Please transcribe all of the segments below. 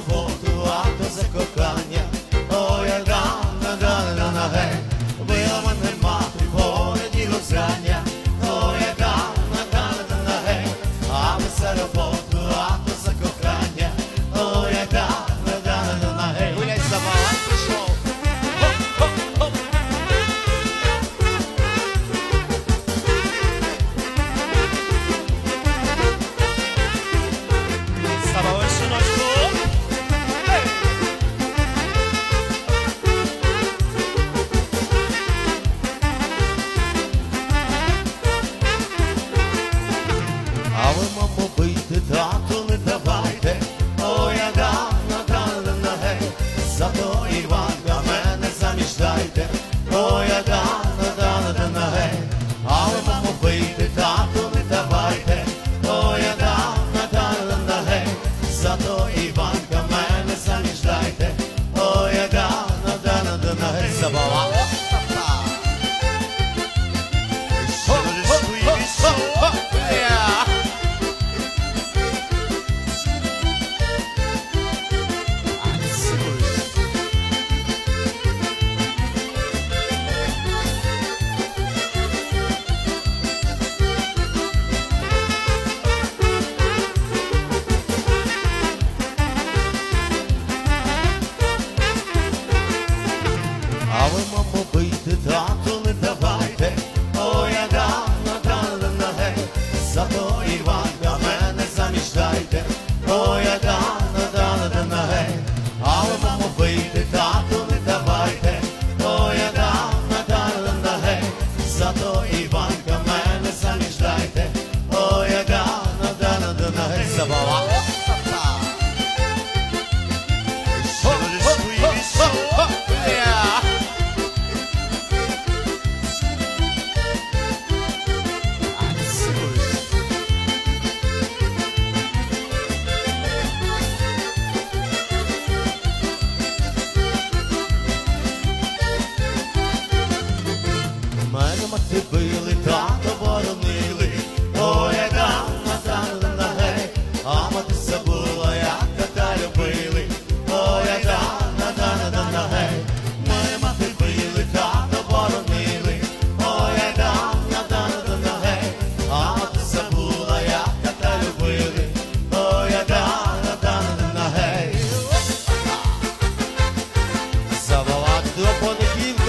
volto a dançar com зато і Пийте, тату, не давайте, ой, да, да, на гей, зато Іван, да мене заміж дайте, ой, да, да, на гей, але маму вийти, тату, не давайте, о ой, да, на гей, зато Іван, да мене заміж дайте, ой, да, на гей, забава.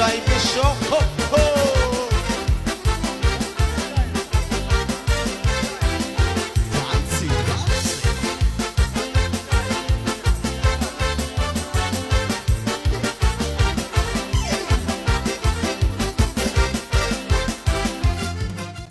vai e fechou. Oh.